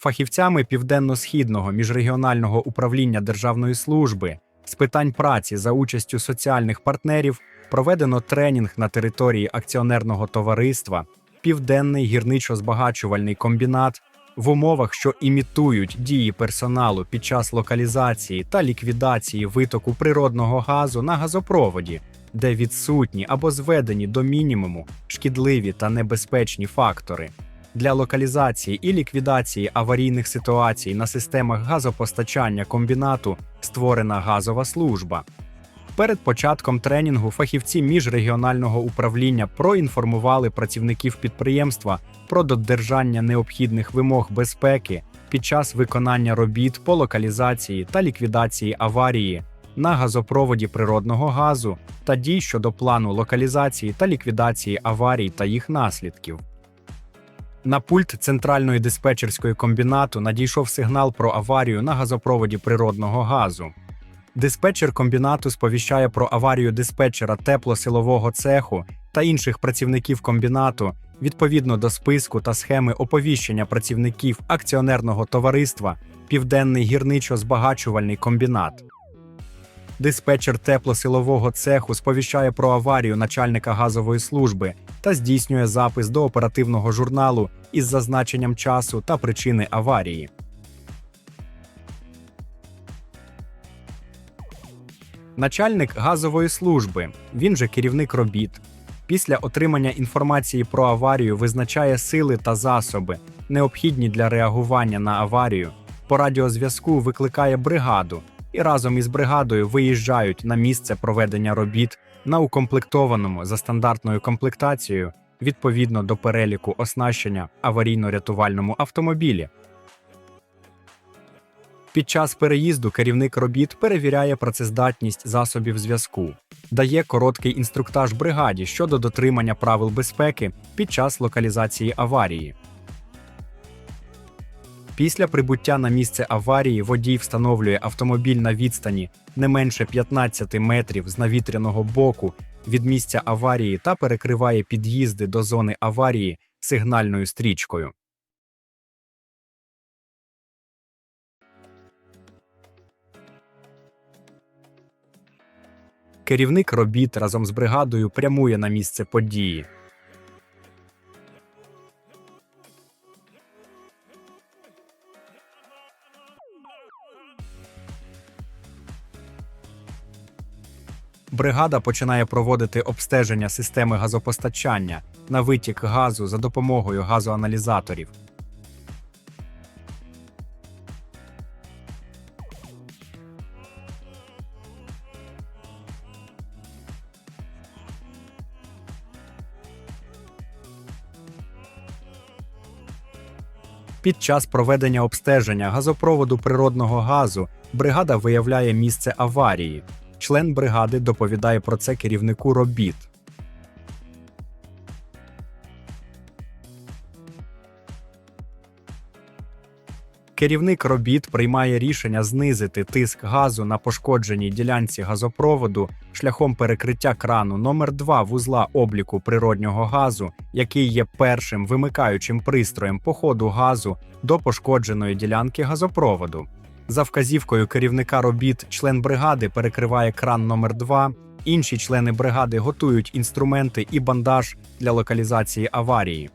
фахівцями Південно-Східного міжрегіонального управління Державної служби. З питань праці за участю соціальних партнерів проведено тренінг на території акціонерного товариства. Південний гірничо-збагачувальний комбінат. В умовах, що імітують дії персоналу під час локалізації та ліквідації витоку природного газу на газопроводі, де відсутні або зведені до мінімуму шкідливі та небезпечні фактори. Для локалізації і ліквідації аварійних ситуацій на системах газопостачання комбінату створена газова служба. Перед початком тренінгу фахівці міжрегіонального управління проінформували працівників підприємства про додержання необхідних вимог безпеки під час виконання робіт по локалізації та ліквідації аварії на газопроводі природного газу та дій щодо плану локалізації та ліквідації аварій та їх наслідків. На пульт центральної диспетчерської комбінату надійшов сигнал про аварію на газопроводі природного газу. Диспетчер комбінату сповіщає про аварію диспетчера теплосилового цеху та інших працівників комбінату відповідно до списку та схеми оповіщення працівників акціонерного товариства Південний гірничо-збагачувальний комбінат. Диспетчер теплосилового цеху сповіщає про аварію начальника газової служби та здійснює запис до оперативного журналу із зазначенням часу та причини аварії. Начальник газової служби, він же керівник робіт, після отримання інформації про аварію визначає сили та засоби, необхідні для реагування на аварію. По радіозв'язку викликає бригаду і разом із бригадою виїжджають на місце проведення робіт на укомплектованому за стандартною комплектацією відповідно до переліку оснащення аварійно-рятувальному автомобілі. Під час переїзду керівник робіт перевіряє працездатність засобів зв'язку, дає короткий інструктаж бригаді щодо дотримання правил безпеки під час локалізації аварії. Після прибуття на місце аварії водій встановлює автомобіль на відстані не менше 15 метрів з навітряного боку від місця аварії та перекриває під'їзди до зони аварії сигнальною стрічкою. Керівник робіт разом з бригадою прямує на місце події. Бригада починає проводити обстеження системи газопостачання на витік газу за допомогою газоаналізаторів. Під час проведення обстеження газопроводу природного газу бригада виявляє місце аварії. Член бригади доповідає про це керівнику робіт. Керівник робіт приймає рішення знизити тиск газу на пошкодженій ділянці газопроводу шляхом перекриття крану номер 2 вузла обліку природнього газу, який є першим вимикаючим пристроєм по ходу газу до пошкодженої ділянки газопроводу. За вказівкою керівника робіт, член бригади перекриває кран номер 2 Інші члени бригади готують інструменти і бандаж для локалізації аварії.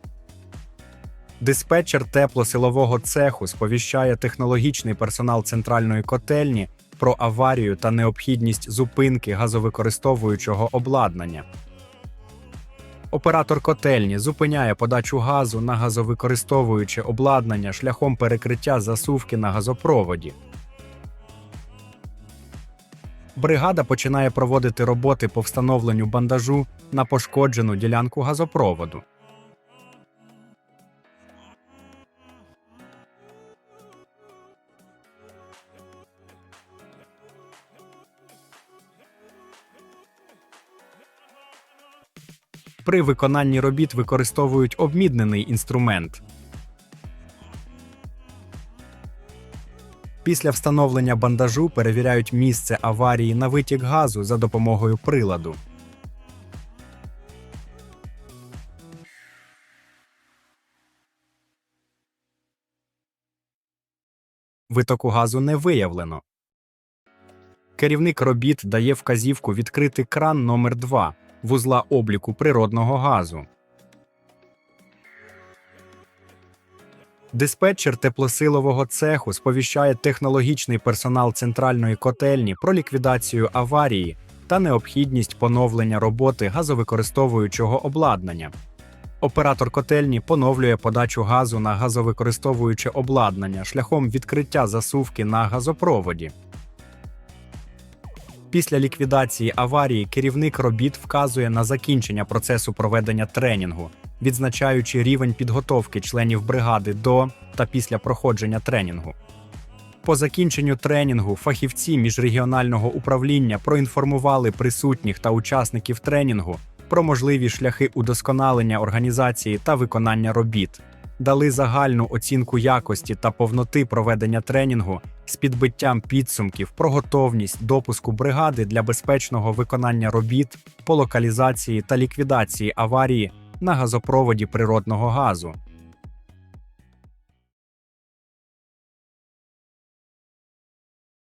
Диспетчер теплосилового цеху сповіщає технологічний персонал центральної котельні про аварію та необхідність зупинки газовикористовуючого обладнання. Оператор котельні зупиняє подачу газу на газовикористовуюче обладнання шляхом перекриття засувки на газопроводі. Бригада починає проводити роботи по встановленню бандажу на пошкоджену ділянку газопроводу. При виконанні робіт використовують обміднений інструмент. Після встановлення бандажу перевіряють місце аварії на витік газу за допомогою приладу. витоку газу не виявлено. Керівник робіт дає вказівку відкрити кран номер 2 вузла обліку природного газу. Диспетчер теплосилового цеху сповіщає технологічний персонал центральної котельні про ліквідацію аварії та необхідність поновлення роботи газовикористовуючого обладнання. Оператор котельні поновлює подачу газу на газовикористовуюче обладнання шляхом відкриття засувки на газопроводі. Після ліквідації аварії керівник робіт вказує на закінчення процесу проведення тренінгу, відзначаючи рівень підготовки членів бригади до та після проходження тренінгу. По закінченню тренінгу фахівці міжрегіонального управління проінформували присутніх та учасників тренінгу про можливі шляхи удосконалення організації та виконання робіт, дали загальну оцінку якості та повноти проведення тренінгу з підбиттям підсумків про готовність допуску бригади для безпечного виконання робіт по локалізації та ліквідації аварії на газопроводі природного газу.